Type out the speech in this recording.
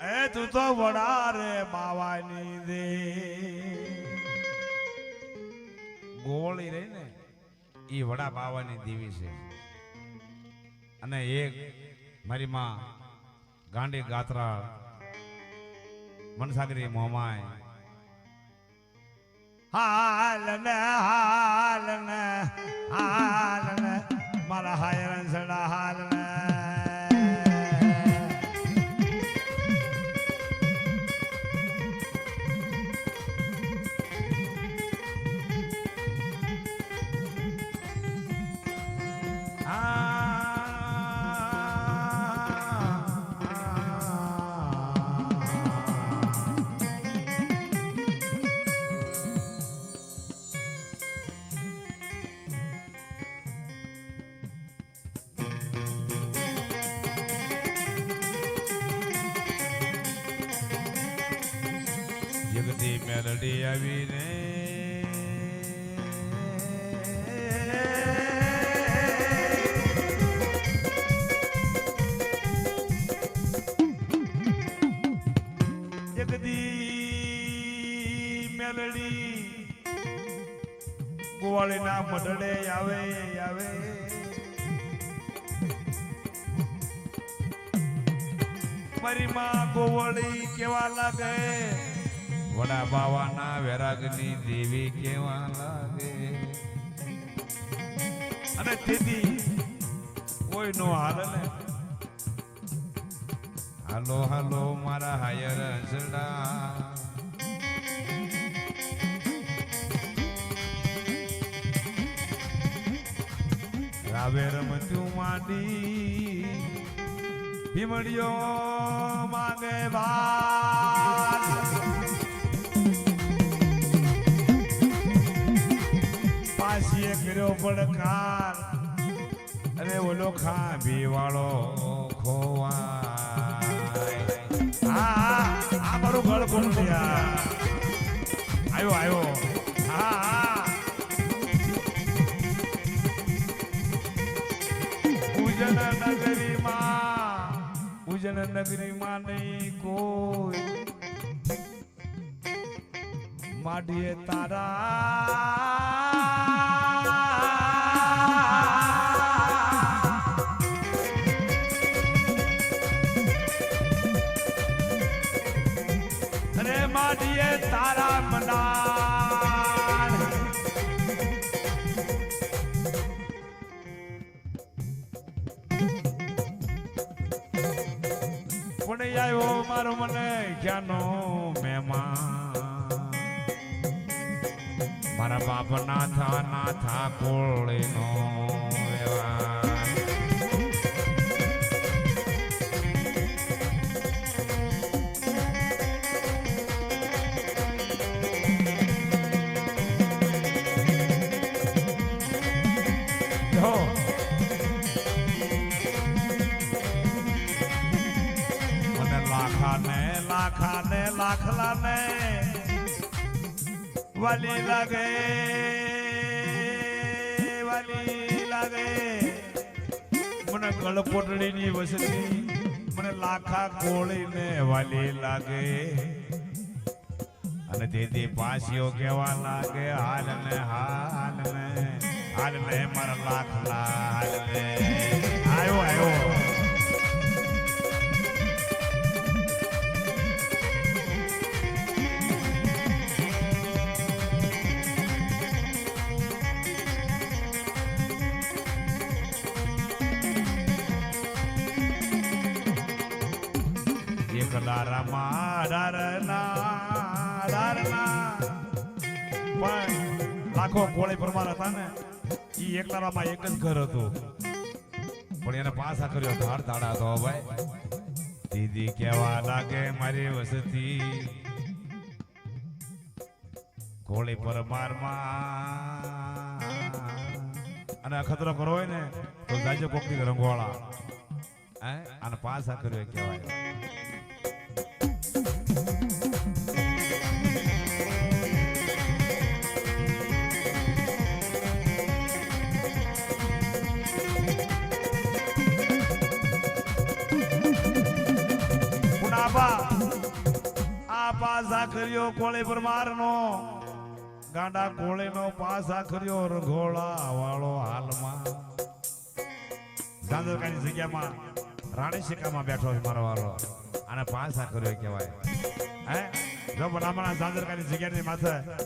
એ તું તો વડા રે બાવાની દે. ગોળી રહી ને એ વડા બાવાની દેવી છે. અને એક મારી માં ગાંડી ગાત્રા મનસાગરી મોમાય. હાલ ને હાલ ને હાલ ને, મારા હાયરણ સડા હાલ ને. મેલડી આવીને. જગદી મેલડી ગોવાળીના મઢડે આવે આવે. મારી માં ગોવાળી કેવા લાગે? વડા બાવાના વેરાગની દેવી કેવા લાગે? અને તેથી કોઈ નો હાલ ને? હાલો હાલો, મારા હાયર હસડા રાવે રમતું માંડી ભીમડીયો માગે બાર કર્યો પડકાર અને ઓલો ખાંભી વાળો ખોવા હા આ મારું ગળ કોણ છે? આવ્યો આવ્યો. હા હા. ઉજન નગરીમાં ઉજન નગરીમાં નહીં કોઈ. માઢીએ તારા માડીએ તારા મનાર પણ આવ્યો મારો મને ક્યાંનો મહેમાન. મારા બાપ નાથા નાથા કોળીનો લાખા ને લાખા ને લાખલા ને વાલી લાગે વાલી લાગે. મને ગળપોટડી ની વસતી, મને લાખા કોળી ને વાલી લાગે. અને તેથી પાસીઓ કેવા લાગે હાલ ને હાલ ને હાલ ને મારા લાખલા હાલ ને આવ્યો આવ્યો લાખો કોળી પરમાર હતા ને એ એક દારામાં એક જ ઘર હતું પણ એને પાછા કર્યો ધાડ ધાડા તો ભાઈ દીદી કેવા લાગે મારી વસતી. કોળી પરમારમાં અને અખતરો કરો હોય ને તો જાજો કોકની રંગોળા. અને પાછા કર્યો કહેવાય. પાસા કર્યો કોળી પરમારનો. ગાંડા કોળીનો પાસા કર્યો રઘોળા વાળો હાલમાં. ઝાંઝરકાની જગ્યામાં રાણી શિકામાં બેઠો છે મારો વાળો અને પાસા કર્યો કહેવાય. હે? જો ભલામણા ઝાંઝરકાની જગ્યાની માથે